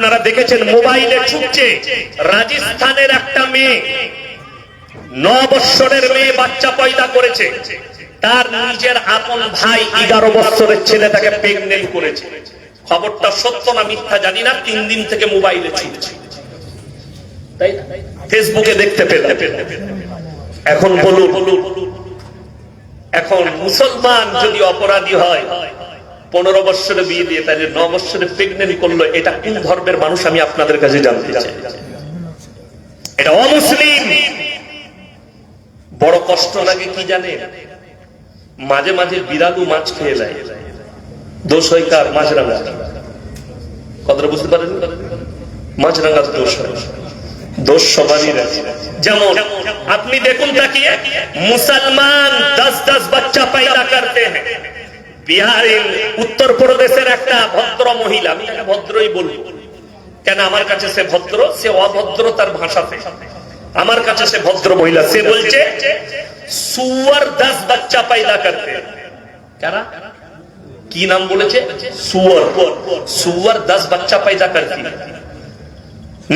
আপনারা দেখেছেন মোবাইলে ছুটছে। রাজস্থানের একটা মেয়ে। ন বৎসরের মেয়ে বাচ্চা পয়দা করেছে। তার নিজের আপন ভাই এগারো বৎসরের ছেলে তাকে প্রেগনেন্ট করেছে। খবরটা সত্য না মিথ্যা জানি না, তিন দিন থেকে মোবাইলে ছুটছে? ফেসবুকে দেখতে পেলাম। এখন বলুন, এখন মুসলমান যদি অপরাধী হয় পনেরো বৎসরে বিয়ে দিয়ে তাহলে ন বৎসরে প্রেগনেন্ট করল, এটা কোন ধর্মের মানুষ আমি আপনাদের কাছে জানতে চাই? এটা অমুসলিম। বড় কষ্ট লাগে কি জানে? মাঝে মাঝে বিড়ালু মাছ খেয়ে নেয়। দোষ হয় কার? মাছরাঙা কথাটা বুঝতে পারেন? মাছরাঙার দোষ হয়। দোষ সবারই যেমন, আপনি দেখুন তাকিয়ে, মুসলমান দশ দশ বাচ্চা পয়দা করতে। हैं বিহারের উত্তর প্রদেশের একটা ভদ্র মহিলা, আমি তাকে ভদ্রই বলব। কেন আমার কাছে সে ভদ্র? সে অভদ্র তার ভাষাতে। আমার কাছে সে ভদ্র মহিলা। সে বলছে, সুয়ার দাস বাচ্চা পাইদা করতে। কারা? কি নাম বলেছে? সুয়ার। সুয়ার দাস বাচ্চা পাইদা করতে।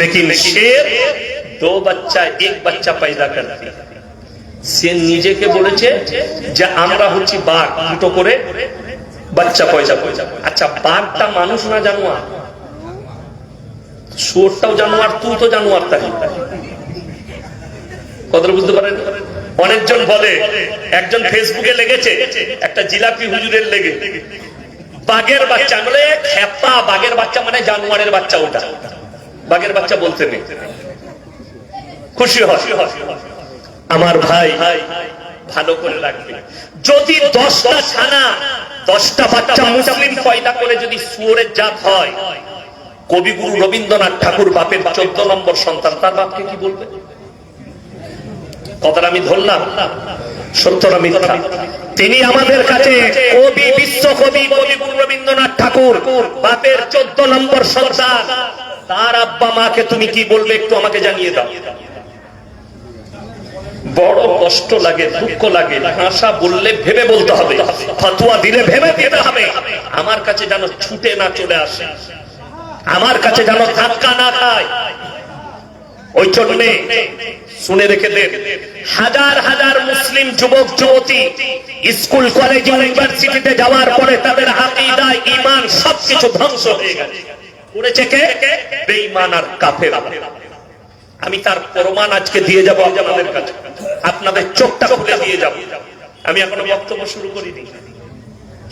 लेकिन शेर দো বাচ্চা, এক বাচ্চা পাইদা করতে? সে নিজেকে বলেছে যে আমরা হচ্ছি বাঘ, দুটো করে। বাচ্চা পয়সা পয়সা আচ্ছা বাঘটা মানুষ না জানোয়ার? শুয়োরটাও জানোয়ার তুই তো জানোয়ার তাই। কথাটা বুঝতে পারেন? অনেকজন বলে, একজন ফেসবুকে লেগেছে, একটা জিলাপি হুজুরের লেগে। বাঘের বাচ্চা বলে খেপা বাঘের বাচ্চা মানে জানোয়ারের বাচ্চা ওটা। বাঘের বাচ্চা বলতে নেই খুশি হয় আমার ভাই, ভালো করে রাখবে। যদি দশটা ছানা দশটা বাচ্চা মুসলিম পয়দা করে যদি সুরের জাত হয়, কবিগুরু রবীন্দ্রনাথ ঠাকুর বাপের চোদ্দ নম্বর সন্তান, তার বাপকে কি বলবে? কথাটা আমি ধরলাম তিনি আমাদের কাছে কবি, বিশ্বকবি, কবিগুরু রবীন্দ্রনাথ ঠাকুর বাপের চোদ্দ নম্বর সন্তান। তার আব্বা মাকে তুমি কি বলবে একটু আমাকে জানিয়ে দাও। বড় কষ্ট লাগে, দুঃখ লাগে ভাষা বললে ভেবে বলতে হবে। ফতুয়া দিলে ভেবে দিতে হবে। আমার কাছে যেন ছুটে না চলে আসে। আমার কাছে যেন ধাক্কা না খায়। ওই জন্যে শুনে রেখে দেন হাজার হাজার মুসলিম যুবক, যুবতী স্কুল, কলেজ, ইউনিভার্সিটিতে যাওয়ার পরে তাদের আকিদা ইমান সবকিছু ধ্বংস হয়ে গেছে। করেছে আর কাফের আমি তার প্রমাণ আজকে দিয়ে যাব আপনাদের কাছে। আপনাদের চোখটা খুলে দিয়ে যাব। আমি এখনও বক্তব্য শুরু করিনি।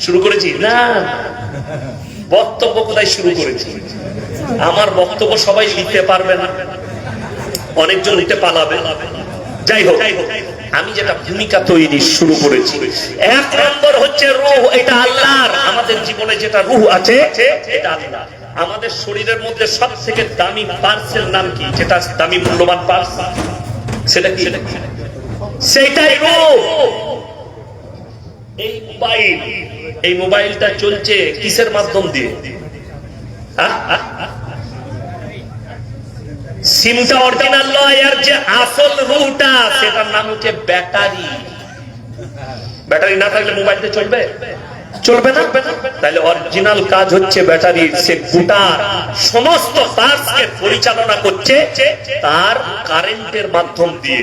শুরু করেছি? না। বক্তব্য কোথায় শুরু করেছি? আমার বক্তব্য সবাই নিতে পারবে না। অনেকজন নিতে পালাবে। যাই হোক, আমি যেটা ভূমিকা তৈরি শুরু করেছি, এক নম্বর হচ্ছে রুহ, এটা আল্লাহর। আমাদের জীবনে যেটা রুহ আছে, এটা আল্লাহ আমাদের শরীরের মধ্যে সব থেকে দামি পার্সেল নাম কি? যেটা দামি, মূল্যবান পার্স। সেটা কি? সেটাই এই মোবাইল, এই মোবাইলটা চলছে কিসের মাধ্যম দিয়ে। সিমটা অরিজিনাল যে আসল রুটা সেটার নাম হচ্ছে ব্যাটারি। ব্যাটারি না থাকলে মোবাইলটা চলবে? চলবে না? তাহলে অরিজিনাল কাজ হচ্ছে ব্যাটারি সে সমস্ত পরিচালনা করছে তার কারেন্টের মাধ্যম দিয়ে।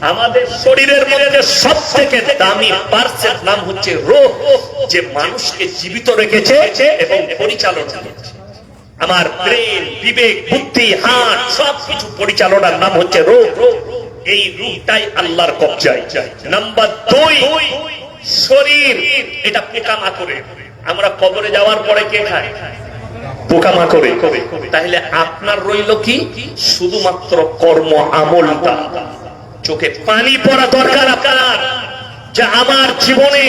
আমাদের শরীরের মধ্যে সব থেকে দামি পার্সের নাম হচ্ছে রোহ যে মানুষকে জীবিত রেখেছে এবং পরিচালনা আমার ব্রেন, বিবেক, বুদ্ধি হাত সবকিছু পরিচালনার নাম হচ্ছে রোগ। এই রূপটাই আল্লাহর কবজায়। নাম্বার দুই, শরীর, এটা পোকামা করে আমরা কবরে যাওয়ার পরে কে খায়? পোকামা করে তাহলে আপনার রইল কি? শুধুমাত্র কর্ম আমলটা। চোখে পানি পড়া দরকার আপনার। যে আমার জীবনে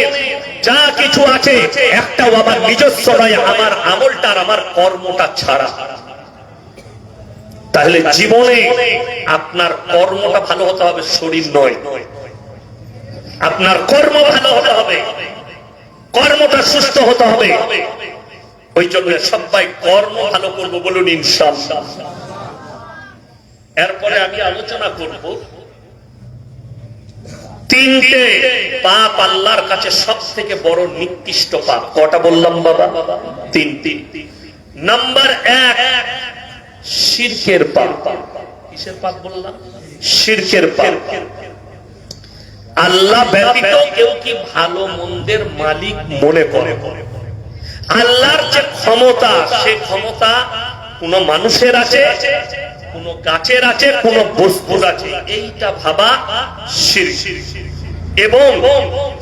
যা কিছু আছে, একটাও আমার নিজস্ব নয়, আমার আমলটা আর আমার কর্মটা ছাড়া। তাহলে জীবনে আপনার কর্মটা ভালো হতে হবে, শরীর নয়। আপনার কর্ম ভালো হতে হবে, কর্মটা সুস্থ হতে হবে। ওই জন্য সবাই কর্ম ভালো করব বলুন ইনশাল্লাহ এরপরে আমি আলোচনা করব তিনটে পাপ আল্লাহর কাছে সব থেকে বড় নিকৃষ্ট পাপ। কটা বললাম বাবা? তিন তিন নাম্বার এক, শিরকের পাপ। কিসের পাপ বললাম? শিরকের পাপ। আল্লাহ ব্যতীত কেউ কি ভালো মন্দের মালিক মনে করে? আল্লাহর যে ক্ষমতা, সে ক্ষমতা কোন মানুষের আছে, কোন গাছের আছে, কোন বস্তুর আছে। এইটা ভাবা শিরক। এবং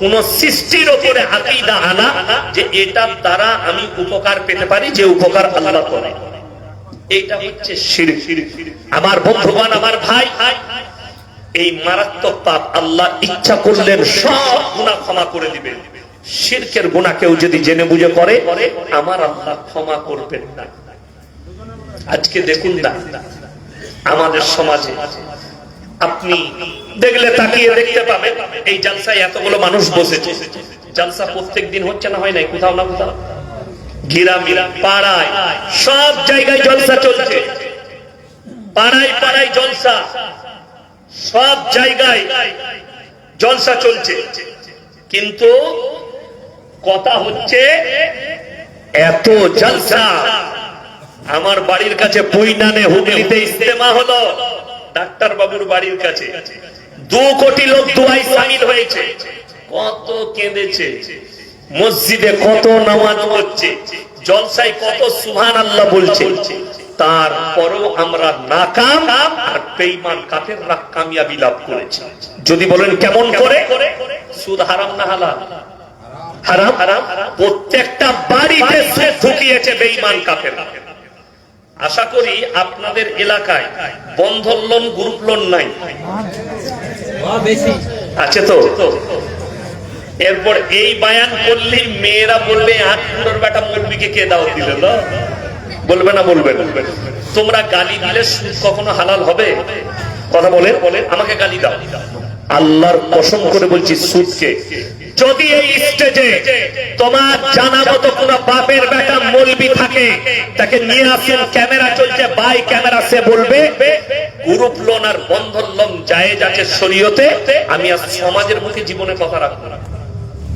কোন সৃষ্টির ওপরে আকিদা আনা যে এটার দ্বারা আমি উপকার পেতে পারি, যে উপকার আল্লাহ করে। এইটা হচ্ছে আমার বন্ধুগণ, আমার ভাই, এই মারাত্মক পাপ আল্লাহ ইচ্ছা করলেন সব গুণা ক্ষমা করে দিবেন শিরকের গুণা কেউ যদি জেনে বুঝে করে, আমার আল্লাহ ক্ষমা করবেন না। আজকে দেখুন না, আমাদের সমাজে আপনি দেখলে তাকিয়ে দেখতে পাবেন, এই জালসায় এতগুলো মানুষ বসেছে। জালসা প্রত্যেক দিন হচ্ছে না হয় নাই? কোথাও না কোথাও? গিরামিরা পাড়ায়, সব জায়গায় জলসা চলছে। পাড়ায় পাড়ায় জলসা। সব জায়গায় জলসা চলছে। কিন্তু কথা হচ্ছে, এত জলসা। আমার বাড়ির কাছে বইনানে হুগলিতে ইস্তেমা হলো। ডাক্তার বাবুর বাড়ির কাছে। দু কোটি লোক দুয়াই সামিল হয়েছে। কত কেঁদেছে। মসজিদে কত নামাজ পড়ছে। জলসায় কত সুহান আল্লাহ বলছে। তারপরও আমরা নাকাম আর বেঈমান কাফেররা কামিয়াবি লাভ করেছি। যদি বলেন কেমন করে? সুদ হারাম না হালাল? হারাম। হারাম। প্রত্যেকটা বাড়িতে সুদ ঢুকিয়েছে বেঈমান কাফেররা। আশা করি আপনাদের এলাকায় বন্ধন লোন গ্রুপ লোন নাই। আছে তো? এরপর এই বায়ান করলে মেয়েরা বলবে আট কুড়োর বেটা মৌলবিকে কে দাও দিল বলবে না, বলবে তোমরা গালি দিলে কখনো হালাল হবে? কথা বলে বলে আমাকে গালি দাও। আল্লাহর কসম করে বলছি, সুদকে যদি এই স্টেজে তোমার জানা মতো কোন বাপের বেটা মলবি থাকে, তাকে নিয়ে আসেন, ক্যামেরা চলছে, বাই ক্যামেরা, সে বলবে, গ্রুপ লোন আর বন্ধন লোন জায়েজ আছে শরীয়তে, আমি সমাজের মুখে জীবনে কথা রাখব না।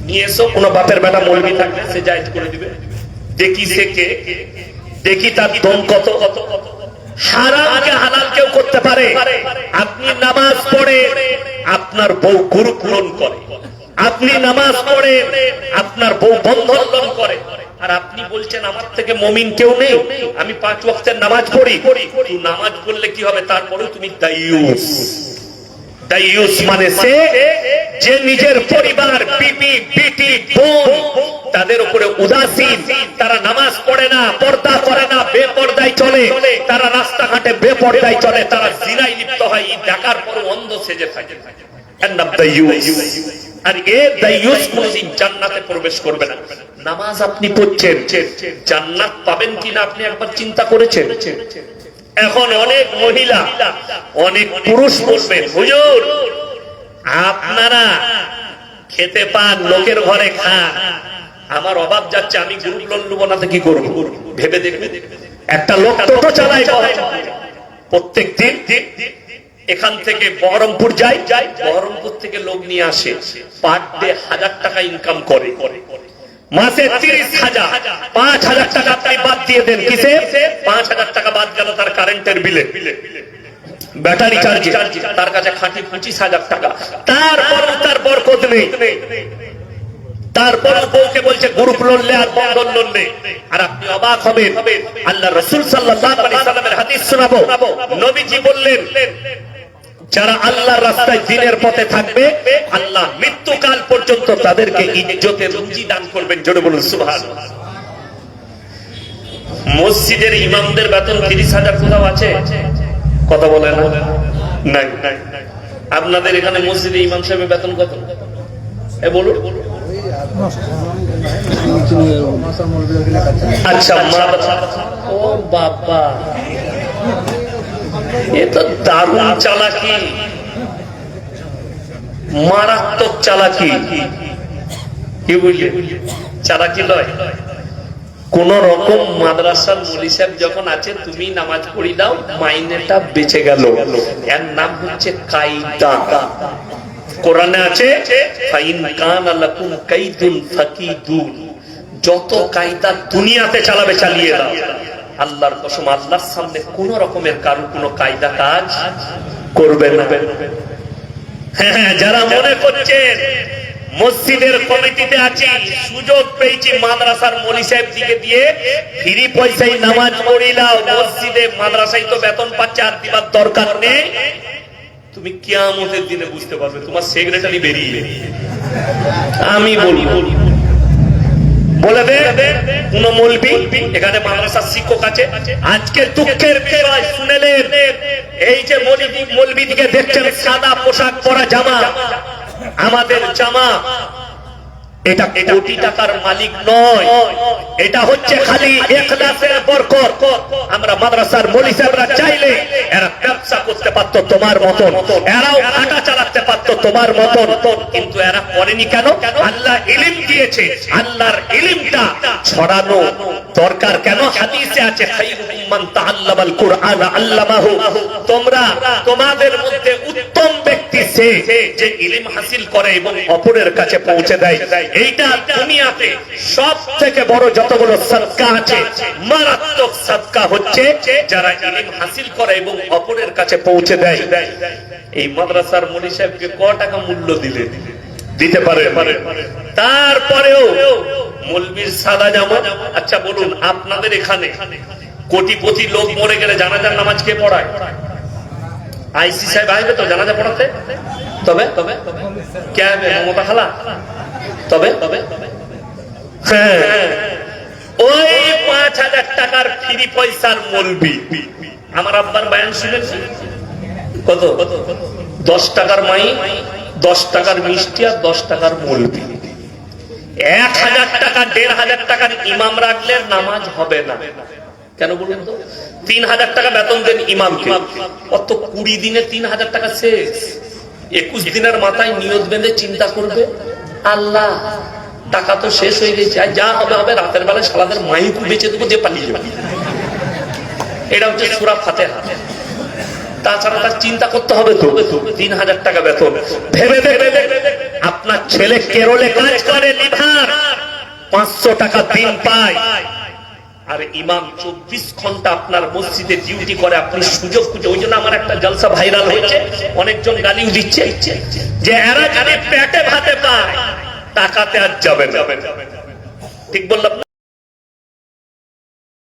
নিয়ে এসো, কোন বাপের বেটা মলবি থাকলে সে জায়েজ করে দিবে। দেখি সে কে, দেখি তার দম কত। কত কত হারামকে হালাল কেউ করতে পারে। আপনি নামাজ পড়ে, আপনার বউ গুরু পূরণ করে। আপনি নামাজ পড়ে, আপনার বউ বন্ধন করে। আর আপনি বলছেন, আমার থেকে মমিন কেউ নেই। আমি পাঁচ ওয়াক্তের নামাজ পড়ি। নামাজ পড়লে কি হবে? তারপরে তুমি মানে যে নিজের পরিবার তাদের উপরে উদাসীন। তারা নামাজ পড়ে না, পর্দা করে না, বেপর্দায় চলে। তারা রাস্তাঘাটে বেপর্দায় চলে। তারা জিনাই লিপ্ত হয়। দেখার পর অন্ধ সেজে থাকে। আর এ কোনদিন জান্নাতে প্রবেশ করবে না। নামাজ আপনি পড়ছেন জান্নাত পাবেন কিনা আপনি একবার চিন্তা করেছেন? এখন অনেক মহিলা অনেক পুরুষ বলবেন হুজুর আপনারা খেতে পান লোকের ঘরে খান। আমার অভাব যাচ্ছে আমি গ্রুপ লোন নেব না কি করব? ভেবে দেখবে একটা লোক টোটো চালায়। প্রত্যেক দিন এখান থেকে বহরমপুর যাই যাই বহরমপুর থেকে লোক নিয়ে আসে, পার ডে হাজার টাকা ইনকাম করে। মাসে তিরিশ হাজার, পাঁচ হাজার টাকা আপনি বাদ দিয়ে দেন কিসে? পাঁচ হাজার টাকা বাদ গেল তার কারেন্টের বিলে। তারপর বলছে, গ্রুপ আর আল্লাহ রসুল সাল্লামের হাদিস শোনাবো। নবীজি বললেন যারা আল্লাহর রাস্তায় দিনের পথে থাকবে, আল্লাহ মৃত্যুকাল পর্যন্ত তাদেরকে ইজ্জতের রুজি দান করবেন। জোরে বলুন, সুবহানাল্লাহ। মসজিদের ইমামদের বেতন তিরিশ হাজার কোথাও আছে? কথা বলে না। নাই। আপনাদের এখানে মসজিদে ইমাম সাহেবের বেতন কত? বলুন। আচ্ছা ও বাবা। মারাত্মক চালাকি। কি বুঝলে? চালাকি লয় কোন রকম মাদ্রাসার মলি সাহেব যখন আছে, তুমি নামাজ পড়ি দাও, মাইনেটা বেঁচে গেল। এর নাম হচ্ছে কায়দা। কোরআনে আছে, ফাইন কান কাইদুন ফাকিদুন। যত কায়দা দুনিয়াতে চালাবে, চালিয়ে দাও। আল্লাহর কসম, আল্লাহর সামনে কোন রকমের কারও কোনো কায়দা কাজ করবে না। হ্যাঁ যারা মনে করছেন মসজিদের কমিটিতে আছি, সুযোগ পেয়েছি মাদ্রাসার মলি সাহেব দিকে দিয়ে, ফ্রি পয়সায় নামাজ পড়িলাও মসজিদে মাদ্রাসায় তো বেতন পাচ্ছে, আর দিবার দরকার নেই। তুমি কিয়ামতের দিনে বুঝতে পারবে, তোমার সেক্রেটারি বেরিয়ে আমি বলি বলে দে, কোন মলবি? এখানে মাদ্রাসার শিক্ষক আছে। আজকে দুঃখের শুনেলেন এই যে মলবি মলবি দিকে দেখছেন সাদা পোশাক পরা জামা। আমাদের জামা এটা কোটি টাকার মালিক নয়। এটা হচ্ছে খালি বরকত। আমরা মাদ্রাসার মলি সাহেবরা চাইলে এরা ব্যবসা করতে পারতো তোমার মতন। এরাও আটা চালাতে পারতো তোমার মতন। কিন্তু এরা করেনি কেন? আল্লাহ ইলিম দিয়েছে। আল্লাহর ইলিমটা ছড়ানো দরকার কেন? হাদিসে আছে খাইরুকুম মান তাআল্লামাল কুরআন আল্লামাহু। তোমরা তোমাদের মধ্যে উত্তম ব্যক্তি সে যে ইলিম হাসিল করে এবং অপরের কাছে পৌঁছে দেয়। এইটা দুনিয়াতে সব থেকে বড় যতগুলো আছে, মারাত্মক হচ্ছে যারা ইলিম হাসিল করে এবং অপরের কাছে পৌঁছে দেয়। এই মাদ্রাসার মনি সাহেবকে ক টাকা মূল্য দিলে? দিতে পারে। তারপরেও মলবির সাদা জামা। আচ্ছা বলুন, আপনাদের এখানে কোটিপতি লোক মরে গেলে জানাজার নামাজ কে পড়ায়? আইসি সাহেব আসবে তো জানাজা পড়াতে? তবে? তবে কে আসবে মমতা খালা তবে? তবে ওই পাঁচ হাজার টাকার ফ্রি পয়সার মলবি। আমার আব্বার বায়ান শুনেন? কত? দশ টাকার মাই, দশ টাকার মিষ্টি আর দশ টাকার মলবি। এক হাজার টাকা, দেড় হাজার টাকার ইমাম রাখলে নামাজ হবে না। কেন বলুন তো? তিন হাজার টাকা বেতন দেন ইমামকে। অত কুড়ি দিনে তিন হাজার টাকা শেষ। একুশ দিনের মাথায় নিয়ত বেঁধে চিন্তা করবে আল্লাহ টাকা তো শেষ হয়ে গেছে। আর যা হবে হবে রাতের বেলায় সালাদের মাইকু বেঁচে দেবো যে পালিয়ে যাবে। এটা হচ্ছে সুরা ফাতে তাছাড়া তার চিন্তা করতে হবে তো তিন হাজার টাকা বেতন। ভেবে ভেবে আপনার ছেলে কেরলে কাজ করে লিভার পাঁচশো টাকা দিন পায়। আর ইমাম চব্বিশ ঘণ্টা আপনার মসজিদে ডিউটি করে, আপনি সুযোগ খুঁজে, ওই জন্য আমার একটা জলসা ভাইরাল হয়েছে। অনেকজন গালিও দিচ্ছে। যে এরা যদি পেটে ভাতে পায়, টাকাতে আর যাবে ঠিক বললাম?